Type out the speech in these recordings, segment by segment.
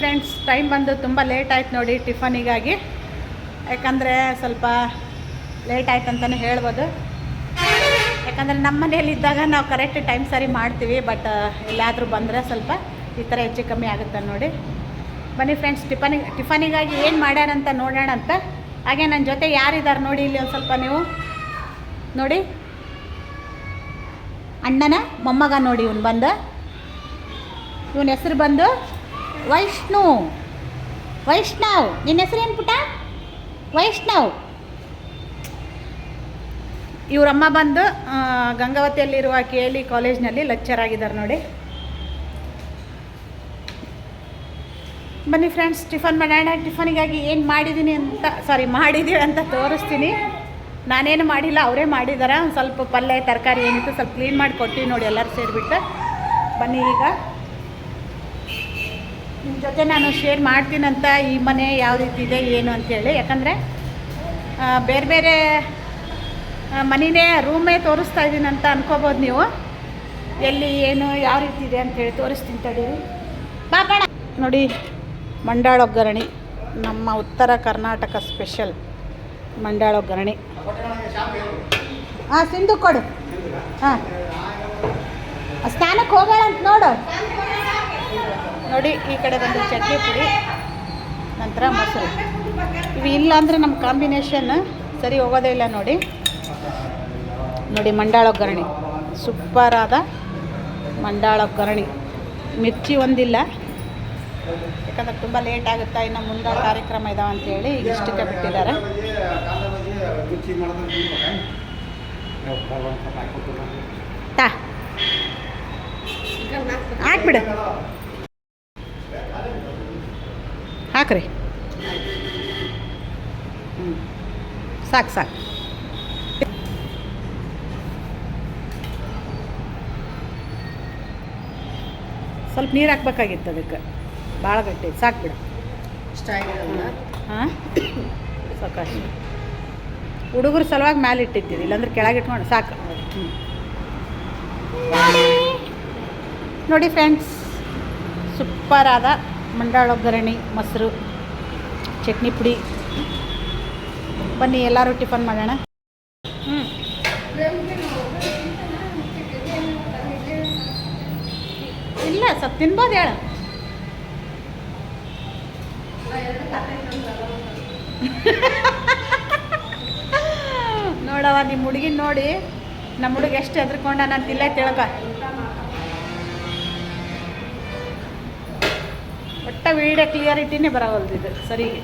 Friends time ಬಂದು ತುಂಬ late ಆಯ್ತು ನೋಡಿ ಟಿಫನಿಗಾಗಿ. ಯಾಕಂದರೆ ಸ್ವಲ್ಪ ಲೇಟ್ ಆಯ್ತು ಅಂತಲೇ ಹೇಳ್ಬೋದು. ಯಾಕಂದರೆ ನಮ್ಮ ಮನೆಯಲ್ಲಿ ಇದ್ದಾಗ ನಾವು ಕರೆಕ್ಟ್ ಟೈಮ್ ಸರಿ ಮಾಡ್ತೀವಿ ಬಟ್ ಎಲ್ಲಾದರೂ ಬಂದರೆ ಸ್ವಲ್ಪ ಈ ಥರ ಹೆಚ್ಚು ಕಮ್ಮಿ ಆಗುತ್ತೆ ನೋಡಿ. ಬನ್ನಿ ಫ್ರೆಂಡ್ಸ್ ಟಿಫನಿ, ಟಿಫನಿಗಾಗಿ ಏನು ಮಾಡ್ಯಾರಂತ ನೋಡೋಣ ಅಂತ. ಹಾಗೆ ನನ್ನ ಜೊತೆ ಯಾರಿದ್ದಾರೆ ನೋಡಿ ಇಲ್ಲಿ ಒಂದು ಸ್ವಲ್ಪ ನೀವು. ನೋಡಿ. ಅಣ್ಣನ ಮೊಮ್ಮಗ ನೋಡಿ ಇವನು ಬಂದು. ಇವನ ಹೆಸರು ಬಂದು ವೈಷ್ಣು. ವೈಷ್ಣವ್. ನಿನ್ನ ಹೆಸರು ಏನು ಪುಟ ವೈಷ್ಣವ್. ಇವರಮ್ಮ ಬಂದು ಗಂಗಾವತಿಯಲ್ಲಿರುವ ಕೆ ಎಲ್ ಇ ಕಾಲೇಜ್ನಲ್ಲಿ ಲೆಕ್ಚರ್ ಆಗಿದ್ದಾರೆ ನೋಡಿ. ಬನ್ನಿ ಫ್ರೆಂಡ್ಸ್ ಟಿಫನ್ ಮಾಡೋಣ. ಟಿಫನಿಗಾಗಿ ಏನು ಮಾಡಿದ್ದೀನಿ ಅಂತ ಸಾರಿ ಮಾಡಿದ್ದೀವಿ ಅಂತ ತೋರಿಸ್ತೀನಿ. ನಾನೇನು ಮಾಡಿಲ್ಲ, ಅವರೇ ಮಾಡಿದ್ದಾರೆ ಒಂದು ಸ್ವಲ್ಪ ಪಲ್ಯ, ತರಕಾರಿ ಏನಿತ್ತು ಸ್ವಲ್ಪ ಕ್ಲೀನ್ ಮಾಡಿ ಕೊಟ್ಟಿವಿ ನೋಡಿ ಎಲ್ಲರೂ ಸೇರಿಬಿಟ್ಟು. ಬನ್ನಿ ಈಗ. ನಿಮ್ಮ ಜೊತೆ ನಾನು ಶೇರ್ ಮಾಡ್ತೀನಂತ ಈ ಮನೆ ಯಾವ ರೀತಿ ಇದೆ, ಏನು ಅಂತೇಳಿ ಯಾಕಂದರೆ ಬೇರೆ ಬೇರೆ ಮನೆಯೇ ರೂಮೇ ತೋರಿಸ್ತಾ ಇದ್ದೀನಂತ ಅನ್ಕೋಬೋದು ನೀವು. ಎಲ್ಲಿ, ಏನು, ಯಾವ ರೀತಿ ಇದೆ ಅಂತೇಳಿ ತೋರಿಸ್ತೀನಿ ತಡೀರಿ ಬಾಬಣ ನೋಡಿ ಮಂಡಾಳ ಒಗ್ಗರಣೆ ನಮ್ಮ ಉತ್ತರ ಕರ್ನಾಟಕ ಸ್ಪೆಷಲ್ ಮಂಡಾಳ ಒಗ್ಗರಣೆ ಹಾಂ ಸಿಂಧು ಕೊಡು. ಹಾಂ ಸ್ನಾನಕ್ಕೆ ಹೋಗೋಣ ಅಂತ ನೋಡು. ನೋಡಿ, ಈ ಕಡೆ ಬಂದು ಚಟ್ನಿ ಪುಡಿ, ನಂತರ ಮೊಸರು. ಇವು ಇಲ್ಲ ಅಂದರೆ ನಮ್ಮ ಕಾಂಬಿನೇಷನ್ ಸರಿ ಹೋಗೋದೇ ಇಲ್ಲ ನೋಡಿ. ನೋಡಿ, ಮಂಡಾಳ ಒಗ್ಗರಣೆ. ಸೂಪರಾದ ಮಂಡಾಳ ಒಗ್ಗರಣೆ. ಮಿರ್ಚಿ ಒಂದಿಲ್ಲ. ಯಾಕಂದ್ರೆ ತುಂಬ ಲೇಟ್ ಆಗುತ್ತಾ, ಇನ್ನು ಮುಂದೆ ಕಾರ್ಯಕ್ರಮ ಇದಾವೆ ಅಂತೇಳಿ ಇಷ್ಟಕ್ಕೆ ಬಿಟ್ಟಿದ್ದಾರೆ. ಹಾಕ್ಬಿಡು. ಹಾಕ್ರಿ ಹ್ಞೂ ಸಾಕು ಸಾಕು. ಸ್ವಲ್ಪ ನೀರು ಹಾಕ್ಬೇಕಾಗಿತ್ತು ಅದಕ್ಕೆ. ಭಾಳ ಗಟ್ಟಿ ಸಾಕು ಬಿಡು. ಹಾಂ? ಸಾಕಷ್ಟು ಹುಡುಗರ ಸಲುವಾಗಿ ಮ್ಯಾಲೆ ಇಟ್ಟಿದ್ದೀರಿ ಇಲ್ಲಾಂದ್ರೆ ಕೆಳಗೆ ಇಟ್ಕೊಂಡು ಸಾಕು. ಹ್ಞೂ ನೋಡಿ ಫ್ರೆಂಡ್ಸ್ ಸೂಪರ್ ಆದ ಮಂಡಾಳ ಒಗ್ಗರಣೆ, ಮೊಸರು, ಚಟ್ನಿ ಪುಡಿ. ಬನ್ನಿ, ಎಲ್ಲರೂ ಟಿಫನ್ ಮಾಡೋಣ. ಹ್ಞೂ ಇಲ್ಲ, ಸ್ವಲ್ಪ ತಿನ್ಬೋದು ಹೇಳ. ನೋಡವ ನಿಮ್ಮ ಹುಡುಗಿನ ನೋಡಿ ನಮ್ಮ ಹುಡುಗ ಎಷ್ಟು ಹೆದರ್ಕೊಂಡ ನಾನು ತಿಲ್ಲ ತಿಳ್ಕ. ಒಟ್ಟ ವೀಡಿಯೋ ಕ್ಲಿಯರಿಟಿನೇ ಬರವಲ್ದು ಇದು ಸರಿಗೆ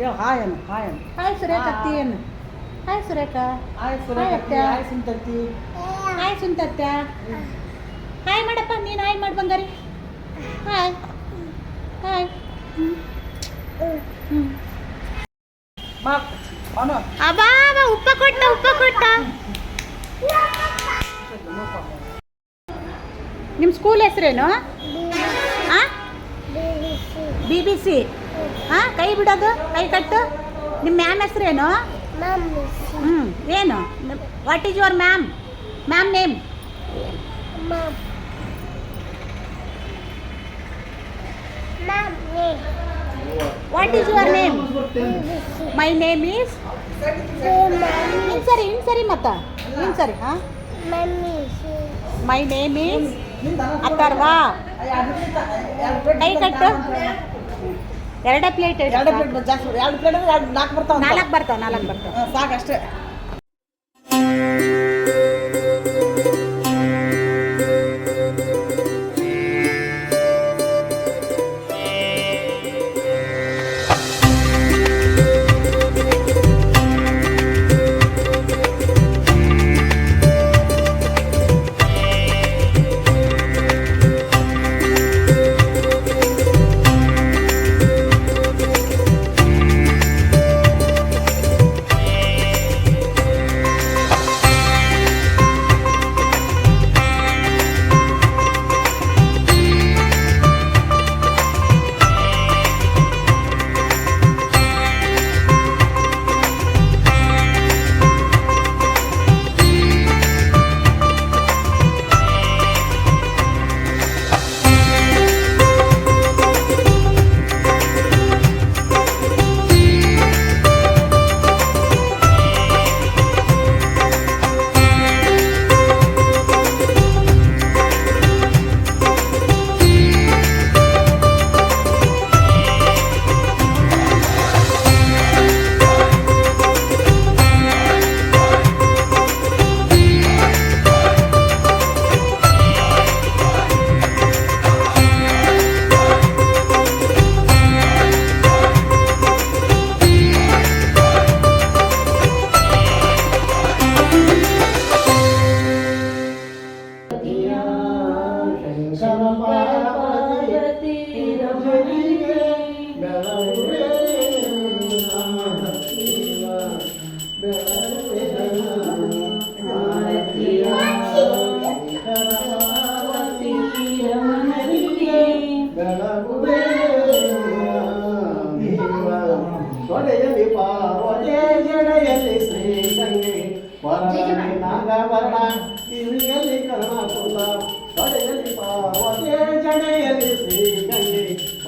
ಯೋ ಹಾಯ್ ಅನ್ನು ಹಾಯ್ ಅನ್ನು. ಹಾಯ್ ಸುರೇಖ ಅತ್ತಿ ಏನು hi Surekha. Hi Surekha hi ಅತ್ತೆ. ಹಾಯ್ ಸುಂತತ್ಯ ಹಾಯ್ ಮಾಡಪ್ಪ ನೀನು ಹಾಯ್ ಮಾಡಿ ಬಂಗಾರಿ. ಹಾಯ್. ಹಾಯ್. ಹ್ಞೂ ಬಾ ಅವನು ಅಬ್ಬಾ ಉಪ್ಪ ಕೊಟ್ಟ ಉಪ್ಪ ಕೊಟ್ಟ. ನಿಮ್ಮ ಸ್ಕೂಲ್ ಹೆಸರೇನು? ಹಾಂ ಬಿ ಬಿ ಸಿ ಹಾಂ ಕೈ ಬಿಡೋದು ಕೈ ಕಟ್ಟು. ನಿಮ್ಮ ಮ್ಯಾಮ್ ಹೆಸರೇನು? ಹ್ಞೂ ಏನು? What is your ma'am ma'am name what is your name my name is ಇನ್ ಸರಿ ಇನ್ ಸರಿ ಮತ್ತ? ಇನ್ ಸರಿ ಹಾಂ ಮೈ ನೇಮ್ ಈಸ್ ಅಥರ್ವಾ ಕೈ ಕಟ್ಟು. ಎರಡೇ ಪ್ಲೇಟ್ ಎರಡು ಪ್ಲೇಟ್ ಜಾಸ್ತಿ ಎರಡು ಪ್ಲೇಟ್ ಅಂದ್ರೆ ಎರಡು ನಾಲ್ಕು ಬರ್ತಾವ ನಾಲ್ಕು ಬರ್ತಾವ ನಾಲ್ಕು ಬರ್ತಾವ ಸಾಕು ಅಷ್ಟೇ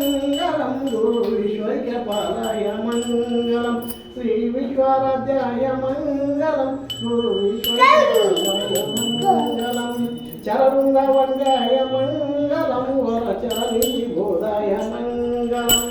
మంగళం భూవిశ్వైకపాలయ మంగళం శ్రీ విశ్వరాధ్యాయ మంగళం భూవిశ్వైకపాలయ మంగళం చరవృందవంద్యాయ మంగళం వరచాలి బోధాయ మంగళం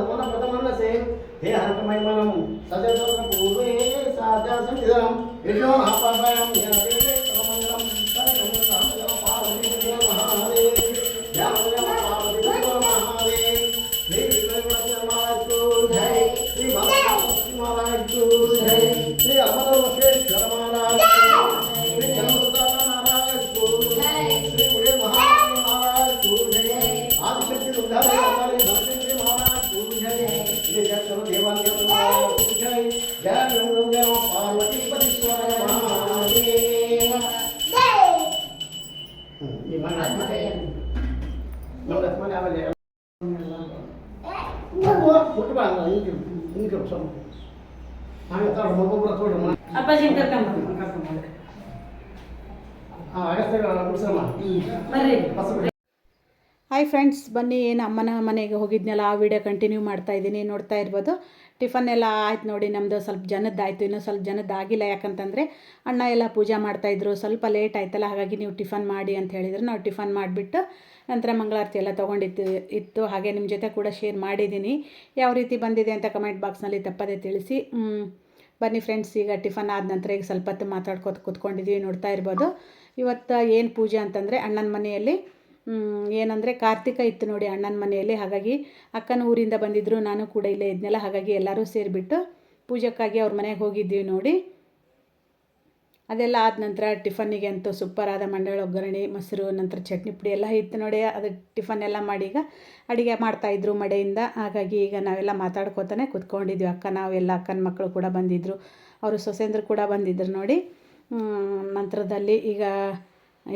ధర్మన ప్రథమంలో సేమ్ హే హరకమై మనం సజన పూర్వే సాధ్యాసం ఇదరం. ఎన్నో ఆపాయం శ్రీ అమ్మదోషేశ్వరమ ಹಾಂ ಅಗಸ್ತ್ಯ ಮುಡ್ಸಮ್ಮ ಬರ್ರಿ ಬಸ್ Hi friends ಬನ್ನಿ ಏನು ಅಮ್ಮನ ಮನೆಗೆ ಹೋಗಿದ್ನಲ್ಲ, ಆ ವಿಡಿಯೋ ಕಂಟಿನ್ಯೂ ಮಾಡ್ತಾ ಇದ್ದೀನಿ. ನೋಡ್ತಾ ಇರ್ಬೋದು. ಟಿಫನ್ ಎಲ್ಲ ಆಯ್ತು ನೋಡಿ ನಮ್ಮದು ಸ್ವಲ್ಪ ಜನದ್ದಾಯಿತು. ಇನ್ನೂ ಸ್ವಲ್ಪ ಜನದ್ದು ಆಗಿಲ್ಲ ಯಾಕಂತಂದರೆ, ಅಣ್ಣ ಎಲ್ಲ ಪೂಜೆ ಮಾಡ್ತಾಯಿದ್ರು ಸ್ವಲ್ಪ ಲೇಟ್ ಆಯ್ತಲ್ಲ, ಹಾಗಾಗಿ ನೀವು ಟಿಫನ್ ಮಾಡಿ ಅಂತ ಹೇಳಿದ್ರು. ನಾವು ಟಿಫನ್ ಮಾಡಿಬಿಟ್ಟು ನಂತರ ಮಂಗಳಾರತಿ ಎಲ್ಲ ತೊಗೊಂಡಿತ್ತು, ಇತ್ತು. ಹಾಗೆ ನಿಮ್ಮ ಜೊತೆ ಕೂಡ ಶೇರ್ ಮಾಡಿದ್ದೀನಿ. ಯಾವ ರೀತಿ ಬಂದಿದೆ ಅಂತ ಕಮೆಂಟ್ ಬಾಕ್ಸ್ನಲ್ಲಿ ತಪ್ಪದೇ ತಿಳಿಸಿ. ಬನ್ನಿ ಫ್ರೆಂಡ್ಸ್ ಈಗ ಟಿಫನ್ ಆದ ನಂತರ ಈಗ ಸ್ವಲ್ಪ ಹೊತ್ತು ಮಾತಾಡ್ಕೊತ ಕೂತ್ಕೊಂಡಿದ್ದೀವಿ ನೋಡ್ತಾ ಇರ್ಬೋದು. ಇವತ್ತು ಏನು ಪೂಜೆ ಅಂತಂದರೆ, ಅಣ್ಣನ ಮನೆಯಲ್ಲಿ ಏನಂದರೆ ಕಾರ್ತಿಕ ಇತ್ತು ನೋಡಿ ಅಣ್ಣನ ಮನೆಯಲ್ಲಿ, ಹಾಗಾಗಿ ಅಕ್ಕನ ಊರಿಂದ ಬಂದಿದ್ದರು ನಾನು ಕೂಡ ಇಲ್ಲೇ ಇದ್ನೆಲ್ಲ, ಹಾಗಾಗಿ ಎಲ್ಲರೂ ಸೇರಿಬಿಟ್ಟು ಪೂಜಕ್ಕಾಗಿ ಅವ್ರ ಮನೆಗೆ ಹೋಗಿದ್ದೀವಿ ನೋಡಿ. ಅದೆಲ್ಲ ಆದ ನಂತರ ಟಿಫನ್ನಿಗೆ ಅಂತೂ ಸೂಪರಾದ ಮಂಡಳ ಒಗ್ಗರಣೆ, ಮೊಸರು, ನಂತರ ಚಟ್ನಿ ಪುಡಿ ಎಲ್ಲ ಇತ್ತು ನೋಡಿ, ಅದು ಟಿಫನ್ ಎಲ್ಲ ಮಾಡಿ ಈಗ ಅಡುಗೆ ಮಾಡ್ತಾಯಿದ್ರು ಮಡೆಯಿಂದ, ಹಾಗಾಗಿ ಈಗ ನಾವೆಲ್ಲ ಮಾತಾಡ್ಕೋತಾನೆ ಕುತ್ಕೊಂಡಿದ್ವಿ, ಅಕ್ಕ ನಾವೆಲ್ಲ ಅಕ್ಕನ ಮಕ್ಕಳು ಕೂಡ ಬಂದಿದ್ದರು ಅವರು ಸೊಸೆಂದ್ರು ಕೂಡ ಬಂದಿದ್ದರು ನೋಡಿ. ನಂತರದಲ್ಲಿ ಈಗ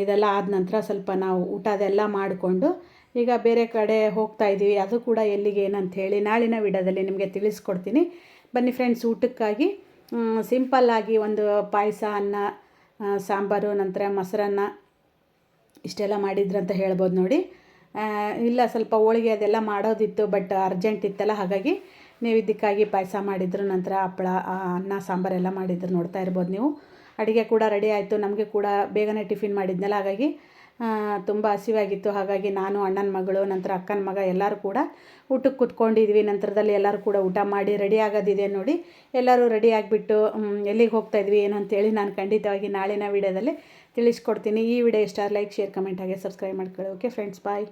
ಇದೆಲ್ಲ ಆದ ನಂತರ ಸ್ವಲ್ಪ ನಾವು ಊಟ ಅದೆಲ್ಲ ಮಾಡಿಕೊಂಡು ಈಗ ಬೇರೆ ಕಡೆ ಹೋಗ್ತಾ ಇದ್ದೀವಿ. ಅದು ಕೂಡ ಎಲ್ಲಿಗೆ ಏನಂತ ಹೇಳಿ ನಾಳಿನ ವಿಡಿಯೋದಲ್ಲಿ ನಿಮಗೆ ತಿಳಿಸ್ಕೊಡ್ತೀನಿ. ಬನ್ನಿ ಫ್ರೆಂಡ್ಸ್ ಊಟಕ್ಕಾಗಿ ಸಿಂಪಲ್ಲಾಗಿ ಒಂದು ಪಾಯಸ, ಅನ್ನ ಸಾಂಬಾರು, ನಂತರ ಮೊಸರನ್ನ ಇಷ್ಟೆಲ್ಲ ಮಾಡಿದ್ರು ಅಂತ ಹೇಳ್ಬೋದು ನೋಡಿ. ಇಲ್ಲ ಸ್ವಲ್ಪ ಹೋಳಿಗೆ ಅದೆಲ್ಲ ಮಾಡೋದಿತ್ತು ಬಟ್ ಅರ್ಜೆಂಟ್ ಇತ್ತಲ್ಲ, ಹಾಗಾಗಿ ನೀವು ಇದಕ್ಕಾಗಿ ಪಾಯಸ ಮಾಡಿದ್ರು, ನಂತರ ಹಪ್ಪಳ ಅನ್ನ, ಸಾಂಬಾರೆಲ್ಲ ಮಾಡಿದ್ರು ನೋಡ್ತಾ ಇರ್ಬೋದು ನೀವು. ಅಡುಗೆ ಕೂಡ ರೆಡಿ ಆಯಿತು. ನಮಗೆ ಕೂಡ ಬೇಗನೆ ಟಿಫಿನ್ ಮಾಡಿದ್ನಲ್ಲ, ಹಾಗಾಗಿ ತುಂಬ ಹಸಿವಾಗಿತ್ತು. ಹಾಗಾಗಿ ನಾನು, ಅಣ್ಣನ ಮಗಳು, ನಂತರ ಅಕ್ಕನ ಮಗ ಎಲ್ಲರೂ ಕೂಡ ಊಟಕ್ಕೆ ಕೂತ್ಕೊಂಡಿದ್ವಿ. ನಂತರದಲ್ಲಿ ಎಲ್ಲರೂ ಕೂಡ ಊಟ ಮಾಡಿ ರೆಡಿ ಆಗೋದಿದೆ ನೋಡಿ, ಎಲ್ಲರೂ ರೆಡಿ ಆಗಿಬಿಟ್ಟು ಎಲ್ಲಿಗೆ ಹೋಗ್ತಾ ಇದ್ವಿ, ಏನು ಅಂತೇಳಿ ನಾನು ಖಂಡಿತವಾಗಿ ನಾಳಿನ ವೀಡಿಯೋದಲ್ಲಿ ತಿಳಿಸ್ಕೊಡ್ತೀನಿ. ಈ ವಿಡಿಯೋ ಇಷ್ಟ ಲೈಕ್, ಶೇರ್, ಕಮೆಂಟ್ ಹಾಗೆ ಸಬ್ಸ್ಕ್ರೈಬ್ ಮಾಡ್ಕೊಳ್ಳಿ. Okay friends bye